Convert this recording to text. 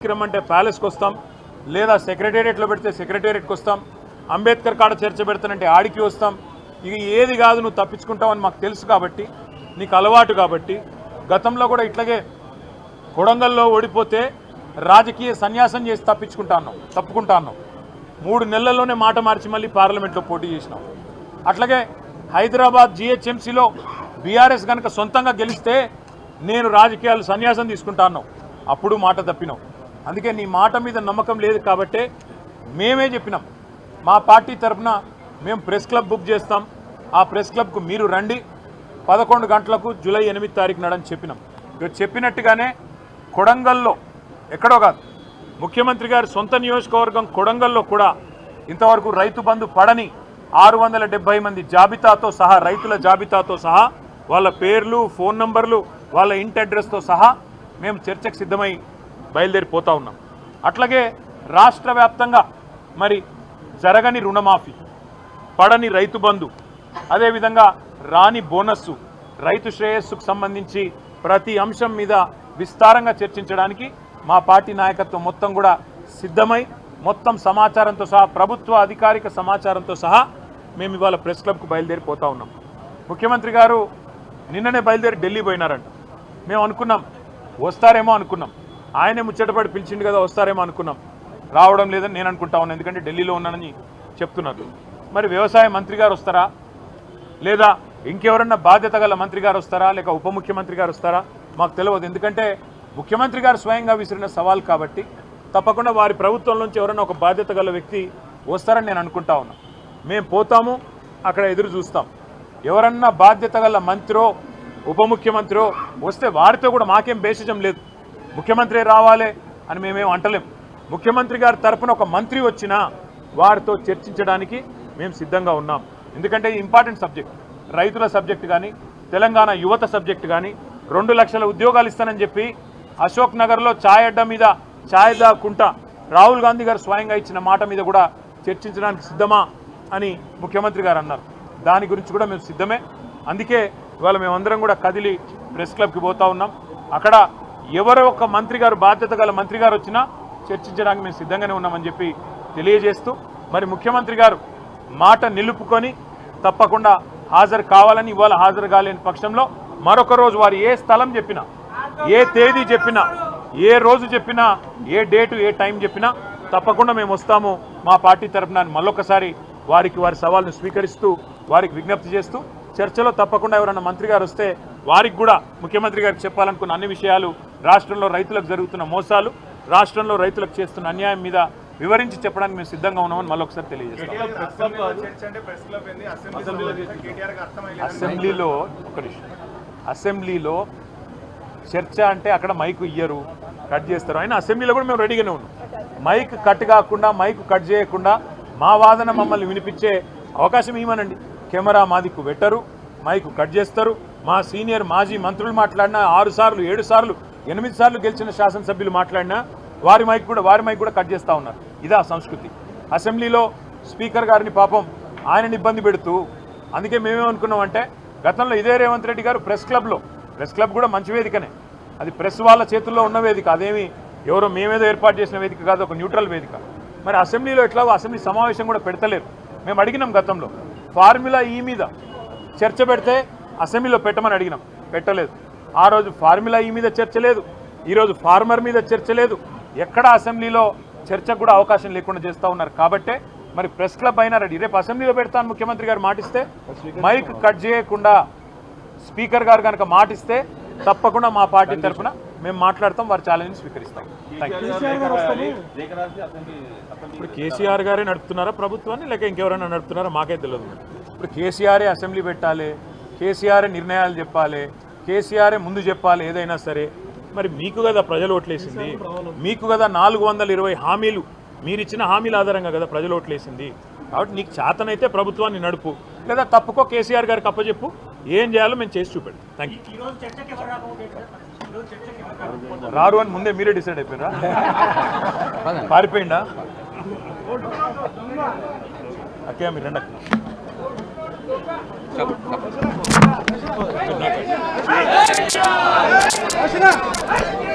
కార్యక్రమం అంటే ప్యాలెస్కి వస్తాం లేదా సెక్రటేరియట్లో పెడితే సెక్రటేరియట్కి వస్తాం అంబేద్కర్ కాడ చర్చ పెడతానంటే ఆడికి వస్తాం. ఇక ఏది కాదు నువ్వు తప్పించుకుంటావని మాకు తెలుసు కాబట్టి నీకు అలవాటు కాబట్టి గతంలో కూడా ఇట్లాగే కొడంగల్లో ఓడిపోతే రాజకీయ సన్యాసం చేసి తప్పించుకుంటా అన్నాం తప్పుకుంటా అన్నాం. మూడు నెలల్లోనే మాట మార్చి మళ్ళీ పార్లమెంట్లో పోటీ చేసినాం. అట్లాగే హైదరాబాద్ జిహెచ్ఎంసీలో బీఆర్ఎస్ కనుక సొంతంగా గెలిస్తే నేను రాజకీయాలు సన్యాసం తీసుకుంటా అన్నాం. అప్పుడు మాట తప్పినాం. అందుకే నీ మాట మీద నమ్మకం లేదు కాబట్టే మేమే చెప్పినాం. మా పార్టీ తరఫున మేము ప్రెస్ క్లబ్ బుక్ చేస్తాం. ఆ ప్రెస్ క్లబ్కు మీరు రండి. పదకొండు గంటలకు జూలై ఎనిమిది తారీఖు నాడని చెప్పినాం. ఇక చెప్పినట్టుగానే కొడంగల్లో ఎక్కడో కాదు ముఖ్యమంత్రి గారి సొంత నియోజకవర్గం కొడంగల్లో కూడా ఇంతవరకు రైతు బంధు పడని ఆరు వందల మంది జాబితాతో సహా రైతుల జాబితాతో సహా వాళ్ళ పేర్లు ఫోన్ నంబర్లు వాళ్ళ ఇంటి అడ్రస్తో సహా మేము చర్చకు సిద్ధమై బయలుదేరిపోతా ఉన్నాం. అట్లాగే రాష్ట్ర వ్యాప్తంగా మరి జరగని రుణమాఫీ పడని రైతు బంధు అదేవిధంగా రాని బోనస్సు రైతు శ్రేయస్సుకు సంబంధించి ప్రతి అంశం మీద విస్తారంగా చర్చించడానికి మా పార్టీ నాయకత్వం మొత్తం కూడా సిద్ధమై మొత్తం సమాచారంతో సహా ప్రభుత్వ అధికారిక సమాచారంతో సహా మేము ఇవాళ ప్రెస్ క్లబ్కు బయలుదేరిపోతా ఉన్నాం. ముఖ్యమంత్రి గారు నిన్ననే బయలుదేరి ఢిల్లీ పోయినారంట. మేము అనుకున్నాం వస్తారేమో అనుకున్నాం. ఆయనే ముచ్చటపడి పిలిచిండు కదా వస్తారేమో అనుకున్నాం. రావడం లేదని నేను అనుకుంటా ఉన్నాను ఎందుకంటే ఢిల్లీలో ఉన్నానని చెప్తున్నారు. మరి వ్యవసాయ మంత్రి గారు వస్తారా? లేదా ఇంకెవరన్నా బాధ్యత గల మంత్రి గారు వస్తారా? లేక ఉప ముఖ్యమంత్రి గారు వస్తారా? మాకు తెలియదు. ఎందుకంటే ముఖ్యమంత్రి గారు స్వయంగా విసిరిన సవాల్ కాబట్టి తప్పకుండా వారి ప్రభుత్వం నుంచి ఎవరైనా ఒక బాధ్యత గల వ్యక్తి వస్తారని నేను అనుకుంటా ఉన్నా. మేము పోతాము అక్కడ ఎదురు చూస్తాం. ఎవరన్నా బాధ్యత గల మంత్రో ఉప ముఖ్యమంత్రో వస్తే వారితో కూడా మాకేం బేసిజం లేదు. ముఖ్యమంత్రి రావాలి అని మేమేం అంటలేం. ముఖ్యమంత్రి గారి తరపున ఒక మంత్రి వచ్చినా వారితో చర్చించడానికి మేము సిద్ధంగా ఉన్నాం. ఎందుకంటే ఇంపార్టెంట్ సబ్జెక్ట్. రైతుల సబ్జెక్ట్ కానీ తెలంగాణ యువత సబ్జెక్ట్ కానీ రెండు లక్షల ఉద్యోగాలు ఇస్తానని చెప్పి అశోక్ నగర్లో ఛాయ్ అడ్డం మీద ఛాయ్ దాకుంటా రాహుల్ గాంధీ గారు స్వయంగా ఇచ్చిన మాట మీద కూడా చర్చించడానికి సిద్ధమా అని ముఖ్యమంత్రి గారు అన్నారు. దాని గురించి కూడా మేము సిద్ధమే. అందుకే ఇవాళ మేమందరం కూడా కదిలి ప్రెస్ క్లబ్కి పోతా ఉన్నాం. అక్కడ ఎవరో ఒక మంత్రి గారు బాధ్యత గల మంత్రి గారు వచ్చినా చర్చించడానికి మేము సిద్ధంగానే ఉన్నామని చెప్పి తెలియజేస్తూ మరి ముఖ్యమంత్రి గారు మాట నిలుపుకొని తప్పకుండా హాజరు కావాలని ఇవాళ హాజరు కాలేని పక్షంలో మరొక రోజు వారు ఏ స్థలం చెప్పినా ఏ తేదీ చెప్పినా ఏ రోజు చెప్పినా ఏ డేటు ఏ టైం చెప్పినా తప్పకుండా మేము వస్తాము. మా పార్టీ తరఫున మళ్ళొకసారి వారికి వారి సవాల్ను స్వీకరిస్తూ వారికి విజ్ఞప్తి చేస్తూ చర్చలో తప్పకుండా ఎవరైనా మంత్రి గారు వస్తే వారికి కూడా ముఖ్యమంత్రి గారికి చెప్పాలనుకున్న అన్ని విషయాలు రాష్ట్రంలో రైతులకు జరుగుతున్న మోసాలు రాష్ట్రంలో రైతులకు చేస్తున్న అన్యాయం మీద వివరించి చెప్పడానికి మేము సిద్ధంగా ఉన్నామని మళ్ళొకసారి తెలియజేస్తాం. అసెంబ్లీలో ఒక అసెంబ్లీలో చర్చ అంటే అక్కడ మైక్ ఇయ్యరు కట్ చేస్తారు. అయినా అసెంబ్లీలో కూడా మేము రెడీగానే ఉన్నాం. మైక్ కట్ కాకుండా మైక్ కట్ చేయకుండా మా వాదన మమ్మల్ని వినిపించే అవకాశం ఇవ్వనండి కెమెరా మాదికు పెట్టరు మైక్ కట్ చేస్తారు. మా సీనియర్ మాజీ మంత్రులు మాట్లాడినా ఆరు సార్లు ఏడు సార్లు ఎనిమిది సార్లు గెలిచిన శాసనసభ్యులు మాట్లాడినా వారి మైక్ కూడా వారి మైక్ కూడా కట్ చేస్తూ ఉన్నారు. ఇదా సంస్కృతి. అసెంబ్లీలో స్పీకర్ గారిని పాపం ఆయనని ఇబ్బంది పెడుతూ అందుకే మేమేమనుకున్నామంటే గతంలో ఇదే రేవంత్ రెడ్డి గారు ప్రెస్ క్లబ్లో ప్రెస్ క్లబ్ కూడా మంచి వేదికనే. అది ప్రెస్ వాళ్ళ చేతుల్లో ఉన్న వేదిక అదేమి ఎవరో మేమేదో ఏర్పాటు చేసిన వేదిక కాదు ఒక న్యూట్రల్ వేదిక. మరి అసెంబ్లీలో ఎట్లా అసెంబ్లీ సమావేశం కూడా పెడతలేరు. మేము అడిగినాం గతంలో ఫార్ములా ఈ మీద చర్చ పెడితే అసెంబ్లీలో పెట్టమని అడిగినాం. పెట్టలేదు. ఆ రోజు ఫార్ములా ఈ మీద చర్చ లేదు. ఈరోజు ఫార్మర్ మీద చర్చ లేదు. ఎక్కడ అసెంబ్లీలో చర్చకు కూడా అవకాశం లేకుండా చేస్తూ ఉన్నారు. కాబట్టే మరి ప్రెస్ క్లబ్ అయినా రెడీ. రేపు అసెంబ్లీలో పెడతాను ముఖ్యమంత్రి గారు మాటిస్తే మైక్ కట్ చేయకుండా స్పీకర్ గారు కనుక మాటిస్తే తప్పకుండా మా పార్టీ తరఫున మేము మాట్లాడతాం వారి ఛాలెంజ్ స్వీకరిస్తాం. థ్యాంక్ యూ ఇప్పుడు కేసీఆర్ గారే నడుపుతున్నారా ప్రభుత్వాన్ని? లేక ఇంకెవరైనా నడుపుతున్నారా? మాకే తెలియదు. ఇప్పుడు కేసీఆరే అసెంబ్లీ పెట్టాలి. కేసీఆరే నిర్ణయాలు చెప్పాలి కేసీఆరే ముందు చెప్పాలి ఏదైనా సరే. మరి మీకు కదా ప్రజలు ఓట్లేసింది. మీకు కదా నాలుగు వందల ఇరవై హామీలు. మీరు ఇచ్చిన హామీల ఆధారంగా కదా ప్రజలు ఓట్లేసింది. కాబట్టి నీకు చేతనైతే ప్రభుత్వాన్ని నడుపు. లేదా తప్పుకో కేసీఆర్ గారికి అప్పచెప్పు ఏం చేయాలో మేము చేసి చూపెడతాం. థ్యాంక్ యూ రారు అని ముందే మీరే డిసైడ్ అయిపోయినరా? పారిపోయిందా అక్కే మీరు రండి Come on, come on.